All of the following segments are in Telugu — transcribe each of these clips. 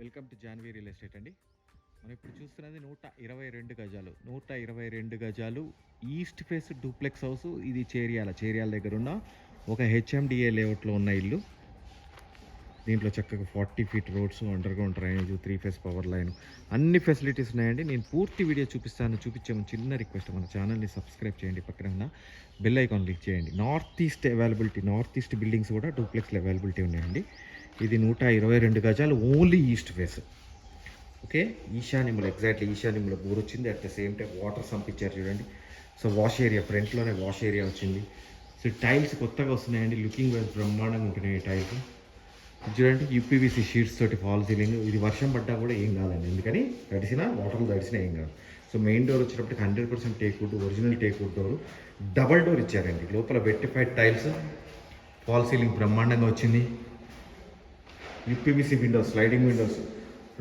Welcome to Janvi real estate అండి. మనం ఇప్పుడు చూస్తున్నది నూట ఇరవై రెండు గజాలు. నూట ఇరవై రెండు గజాలు ఈస్ట్ ఫేస్ డూప్లెక్స్ హౌస్. ఇది చేరియాల చేరియాల దగ్గర ఉన్న ఒక హెచ్ఎండిఏ లేఅవుట్లో ఉన్న ఇల్లు. దీంట్లో చక్కగా forty feet roads underground drainage three phase power line అన్ని ఫెసిలిటీస్ ఉన్నాయండి. నేను పూర్తి వీడియో చూపిస్తాను చూపించే చిన్న రిక్వెస్ట్ మన ఛానల్ని సబ్స్క్రైబ్ చేయండి పక్కన ఉన్న బెల్ ఐకాన్ క్లిక్ చేయండి. North east availability north east buildings కూడా డూప్లెక్స్లో అవైలబిలిటీ ఉన్నాయండి. ఇది నూట ఇరవై రెండు గజాలు ఓన్లీ ఈస్ట్ ఫేస్. ఓకే? ఈశాన్యములు ఎగ్జాక్ట్లీ ఈశాన్యములు బోర్ వచ్చింది at the same time water సంపించారు చూడండి. సో వాష్ ఏరియా ఫ్రంట్లోనే వాష్ ఏరియా వచ్చింది. సో టైల్స్ కొత్తగా వస్తున్నాయండి. లుకింగ్ వైజ్ బ్రహ్మాండంగా ఉంటున్నాయి టైల్స్ చూడండి యూపీవీసీ షీట్స్ తోటి ఫాల్ సీలింగ్ ఇది వర్షం పడ్డా కూడా ఏం కాదండి. ఎందుకని? తడిసినా వాటర్లు తడిసినా ఏం కాదు. సో మెయిన్ డోర్ వచ్చేటప్పటికి hundred percent teak wood original teak wood door double door ఇచ్చారండి. లోపల వెట్టిఫైడ్ టైల్స్ ఫాల్ సీలింగ్ బ్రహ్మాండంగా వచ్చింది. యూపీవీసీ విండోస్ స్లైడింగ్ విండోస్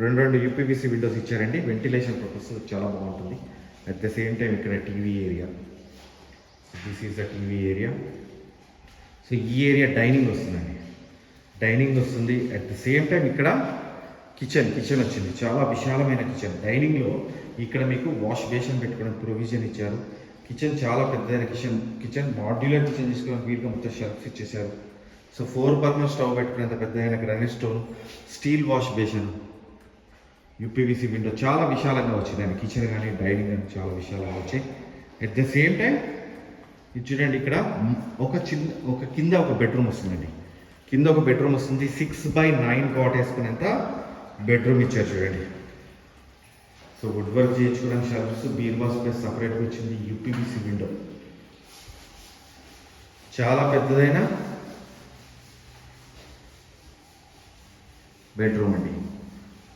రెండు రెండు యూపీవీసీ విండోస్ ఇచ్చారండి. వెంటిలేషన్ పర్పస్ చాలా బాగుంటుంది. అట్ ద సేమ్ టైం ఇక్కడ TV area. This is the TV area. So ఈ ఏరియా డైనింగ్ వస్తుందండి. డైనింగ్ వస్తుంది. అట్ ద సేమ్ టైం ఇక్కడ కిచెన్ కిచెన్ వచ్చింది. చాలా విశాలమైన కిచెన్ డైనింగ్లో ఇక్కడ మీకు వాష్ బేషన్ పెట్టుకోవడం ప్రొవిజన్ ఇచ్చారు. కిచెన్ చాలా పెద్దదైన కిచెన్ కిచెన్ మాడ్యులర్ కిచెన్ తీసుకోవడానికి వీలుగా మొత్తం షెల్ఫ్స్ ఇచ్చేసారు సో ఫోర్ బర్నర్ స్టవ్ పెట్టుకునేంత పెద్దదైన granite stone steel wash basin UPVC window చాలా విశాలంగా వచ్చింది. అండి కిచెన్ కానీ డైనింగ్ కానీ చాలా విశాలంగా వచ్చాయి. అట్ ద సేమ్ టైం ఇది చూడండి ఇక్కడ ఒక చిన్న ఒక కింద ఒక బెడ్రూమ్ వస్తుందండి. కింద ఒక బెడ్రూమ్ వస్తుంది. సిక్స్ బై నైన్ కాట్ వేసుకునేంత బెడ్రూమ్ ఇచ్చారు చూడండి. సో వుడ్ వర్క్ చేయించుకోవడానికి షెల్ఫ్స్ బీర్వా స్పేస్ సపరేట్గా వచ్చింది. యూపీబీసీ విండో చాలా పెద్దదైన బెడ్రూమ్ అండి.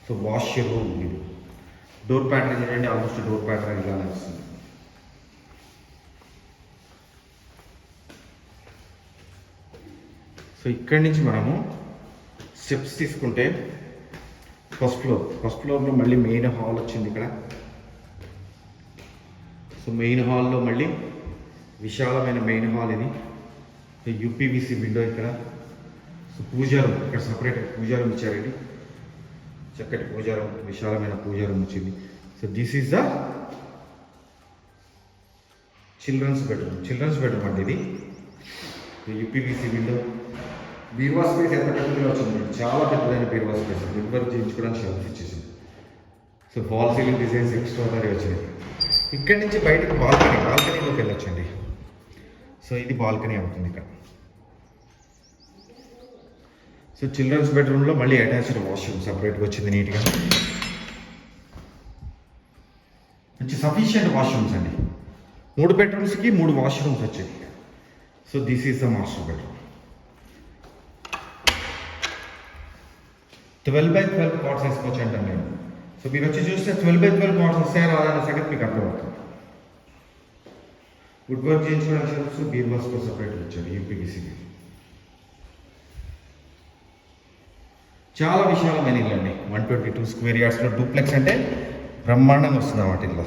సో వాష్ రూమ్ ఇది డోర్ ప్యాటర్న్ చూడండి ఆల్మోస్ట్ డోర్ ప్యాటర్న్ ఇలానే వస్తుంది సో ఇక్కడి నుంచి మనము స్టెప్స్ తీసుకుంటే ఫస్ట్ ఫ్లోర్. ఫస్ట్ ఫ్లోర్లో మళ్ళీ మెయిన్ హాల్ వచ్చింది ఇక్కడ. సో మెయిన్ హాల్లో మళ్ళీ విశాలమైన మెయిన్ హాల్ ఇది. యూపీవీసీ విండో ఇక్కడ. పూజారం ఇక్కడ సపరేట్ పూజారం ఇచ్చారండి. చక్కటి పూజారం విశాలమైన పూజారం వచ్చింది. So this is the children's bedroom children's bedroom అండి ఇది. యూపీవీసీ విండో బీర్వా స్పేస్ ఎంత పెద్దగా వచ్చింది? చాలా పెద్దదైన బీర్వా స్పేస్. వుడ్ చేయించుకోవడానికి షెల్ఫ్ ఇచ్చేసింది. So wall ceiling designs extraordinary వచ్చినాయి. ఇక్కడి నుంచి బయటకు బాల్కనీ బాల్కనీలోకి వెళ్ళొచ్చండి. సో ఇది బాల్కనీ అవుతుంది ఇక్కడ. సో చిల్డ్రన్స్ బెడ్రూమ్లో మళ్ళీ అటాచ్డ్ వాష్రూమ్ సపరేట్గా వచ్చింది నీట్గా మంచి సఫిషియంట్ వాష్రూమ్స్ అండి. మూడు బెడ్రూమ్స్కి మూడు వాష్రూమ్స్ వచ్చాయి. So this is the master bedroom twelve by twelve cots వేసుకోవచ్చు అంటాను నేను. సో మీరు వచ్చి చూస్తే ట్వెల్వ్ బై ట్వెల్వ్ కార్డ్స్ వస్తాయా రాదా అనే సంగతి మీకు అర్థమవుతుంది. వుడ్ వర్క్ చేయించుకోవడానికి షెల్ఫ్స్ బీర్వాస్తో సపరేట్ వచ్చారు యూపీబీసీకి చాలా విశాలమైన ఇల్లు అండి వన్ ట్వంటీ టూ స్క్వేర్ యార్డ్స్లో డూప్లెక్స్ అంటే బ్రహ్మాండంగా వస్తుంది అన్నమాట ఇల్లు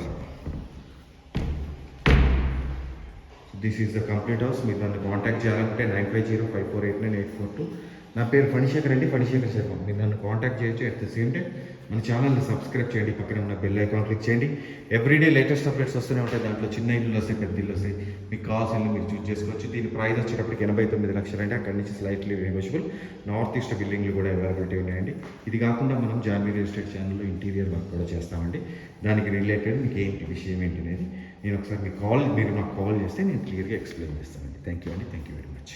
this is the complete house మీరు నన్ను కాంటాక్ట్ చేయాలంటే nine five zero five four eight nine eight four two నా పేరు ఫణిశేఖర్ అండి ఫణిశేఖర్ శర్మ. మీరు నన్ను కాంటాక్ట్ చేయొచ్చు అట్ ద సేమ్ టైం మన ఛానల్ని సబ్స్క్రైబ్ చేయండి పక్కన ఉన్న బెల్ ఐకాన్ క్లిక్ చేయండి. ఎవ్రీడే లేటెస్ట్ అప్డేట్స్ వస్తూనే ఉంటాయి దాంట్లో చిన్న ఇల్లు వస్తాయి పెద్ద ఇల్లు వస్తాయి. మీకు కావాల్సిన ఇల్లు మీరు చూస్ చేసుకోవచ్చు. దీని ప్రైస్ వచ్చేటప్పటికి ఎనభై తొమ్మిది లక్షలు అంటే అక్కడి నుంచి స్లైట్లీ నెగోషియబుల్ నార్త్ ఈస్ట్ బిల్డింగ్లు కూడా అవైలబిలిటీ ఉన్నాయండి. ఇది కాకుండా మనం జాన్వీ రియల్ ఎస్టేట్ ఛానల్లో ఇంటీరియర్ వర్క్ కూడా చేస్తామండి. దానికి రిలేటెడ్ మీకు ఏంటి విషయం ఏంటి అనేది నేను ఒకసారి మీకు కాల్ మీరు నాకు కాల్ చేస్తే నేను క్లియర్గా ఎక్స్ప్లెయిన్ చేస్తానండి. థ్యాంక్ యూ అండి థ్యాంక్ యూ వెరీ మచ్